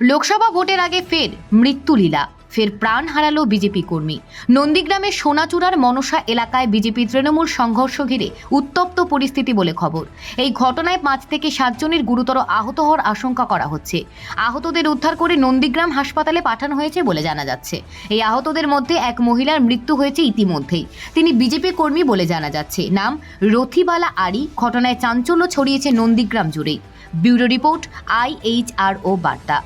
লোকসভা ভোটের আগে ফের মৃত্যুলীলা। ফের প্রাণ হারালো বিজেপি কর্মী। নন্দীগ্রামের সোনাচূড়ার মনসা এলাকায় বিজেপি তৃণমূল সংঘর্ষ ঘিরে উত্তপ্ত পরিস্থিতি বলে খবর। এই ঘটনায় পাঁচ থেকে সাতজনের গুরুতর আহত হওয়ার আশঙ্কা করা হচ্ছে। আহতদের উদ্ধার করে নন্দীগ্রাম হাসপাতালে পাঠানো হয়েছে বলে জানা যাচ্ছে। এই আহতদের মধ্যে এক মহিলার মৃত্যু হয়েছে ইতিমধ্যেই। তিনি বিজেপি কর্মী বলে জানা যাচ্ছে। নাম রথিবালা আরি। ঘটনায় চাঞ্চল্য ছড়িয়েছে নন্দীগ্রাম জুড়েই। ব্যুরো রিপোর্ট, আইএইচআরও বার্তা।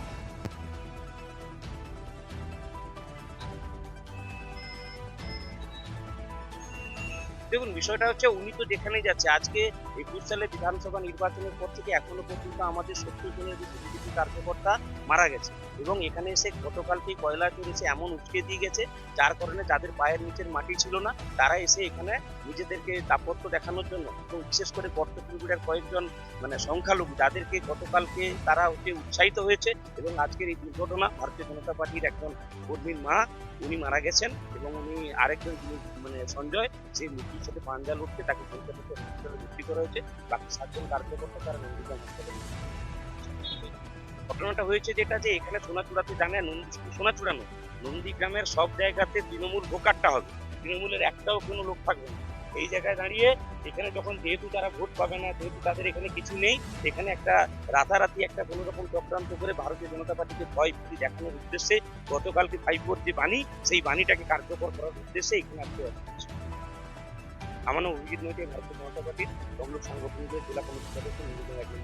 দেখুন বিষয়টা হচ্ছে উনি তো যেখানে যাচ্ছে। আজকে একুশ সালে বিধানসভা নির্বাচনের পর থেকে এখনও পর্যন্ত আমাদের সত্তর জনের বেশি বিজেপি কার্যকর্তা মারা গেছে। এবং এখানে এসে গতকালকে কয়লা এসে এমন উচকে দিয়ে গেছে, যার কারণে যাদের পায়ের নিচের মাটি ছিল না, তারা এসে এখানে নিজেদেরকে দাপত্য দেখানোর জন্য এবং বিশেষ করে বর্তপুরগুড়ের কয়েকজন মানে সংখ্যালঘু যাদেরকে গতকালকে তারা হচ্ছে উৎসাহিত হয়েছে এবং আজকের এই দুর্ঘটনা ভারতীয় জনতা পার্টির একজন কর্মীর মা, উনি মারা গেছেন এবং উনি আরেকজন মানে সঞ্জয় সেই মৃত্যুর সাথে পাঞ্জা লড়তে তাকে কলকাতা থেকে হসপিটালে ভর্তি করা বাকি সাতজন ঘটনাটা হয়েছে যেটা যে এখানে সোনাচূড়াতে জানে সোনাচূড়া নয় নন্দীগ্রামের সব জায়গাতে তৃণমূল ভোকারটা হবে। তৃণমূলের একটাও কোনো লোক থাকবে না। এই জায়গায় দাঁড়িয়ে এখানে যখন যেহেতু তারা ভোট পাবে না, যেহেতু তাদের এখানে কিছু নেই, এখানে একটা রাতারাতি একটা কোনো রকম চক্রান্ত করে ভারতীয় জনতা পার্টিকে ভয় ভীতি দেখানোর উদ্দেশ্যে গতকালকে ভাইপোর যে বাণী, সেই বাণীটাকে কার্যকর করার উদ্দেশ্যে এখানে আজকে হচ্ছে আমার অভিজিৎ নদী ভারতীয় জনতা পার্টির তমলুক সংগঠনের জেলা কমিটির সদস্য নিজেদের একজন